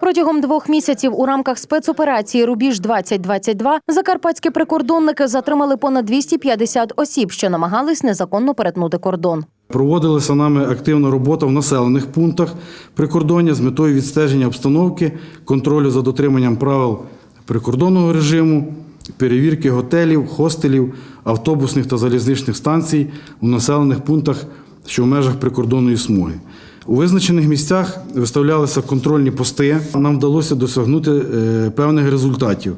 Протягом двох місяців у рамках спецоперації Рубіж 2022 закарпатські прикордонники затримали понад 250 осіб, що намагались незаконно перетнути кордон. Проводилася нами активна робота в населених пунктах прикордоння з метою відстеження обстановки, контролю за дотриманням правил прикордонного режиму, перевірки готелів, хостелів, автобусних та залізничних станцій у населених пунктах, що в межах прикордонної смуги. У визначених місцях виставлялися контрольні пости. Нам вдалося досягнути е, певних результатів.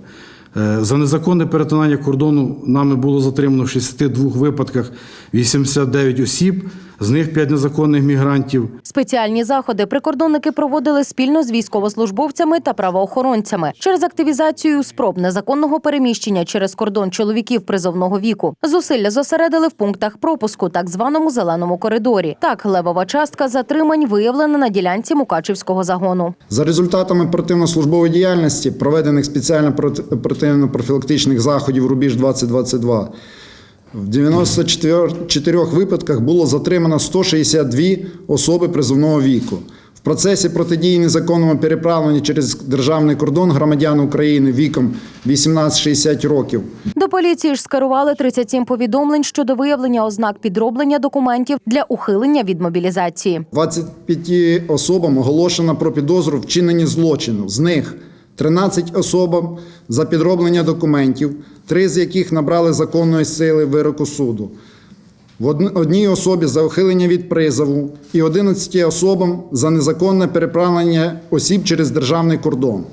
Е, За незаконне перетинання кордону нами було затримано в 62 випадках 89 осіб, з них 5 незаконних мігрантів. Спеціальні заходи прикордонники проводили спільно з військовослужбовцями та правоохоронцями через активізацію спроб незаконного переміщення через кордон чоловіків призовного віку. Зусилля зосередили в пунктах пропуску, так званому зеленому коридорі. Так, левова частка затримань виявлена на ділянці Мукачівського загону. За результатами оперативно-службової діяльності, проведених спеціально оперативно-профілактичних заходів Рубіж 2022, в 94 випадках було затримано 162 особи призовного віку. В процесі протидії незаконному переправленню через державний кордон громадян України віком 18-60 років До поліції ж скерували 37 повідомлень щодо виявлення ознак підроблення документів для ухилення від мобілізації. 25 особам оголошено про підозру в вчиненні злочину. З них 13 особам за підроблення документів, три з яких набрали законної сили вироку суду. В одній особі за ухилення від призову і 11 особам за незаконне переправлення осіб через державний кордон.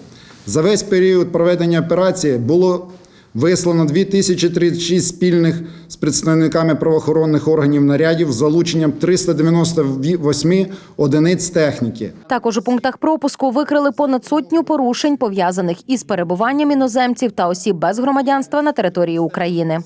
За весь період проведення операції було вислано 2036 спільних з представниками правоохоронних органів нарядів з залученням 398 одиниць техніки. Також у пунктах пропуску викрили понад сотню порушень, пов'язаних із перебуванням іноземців та осіб без громадянства на території України.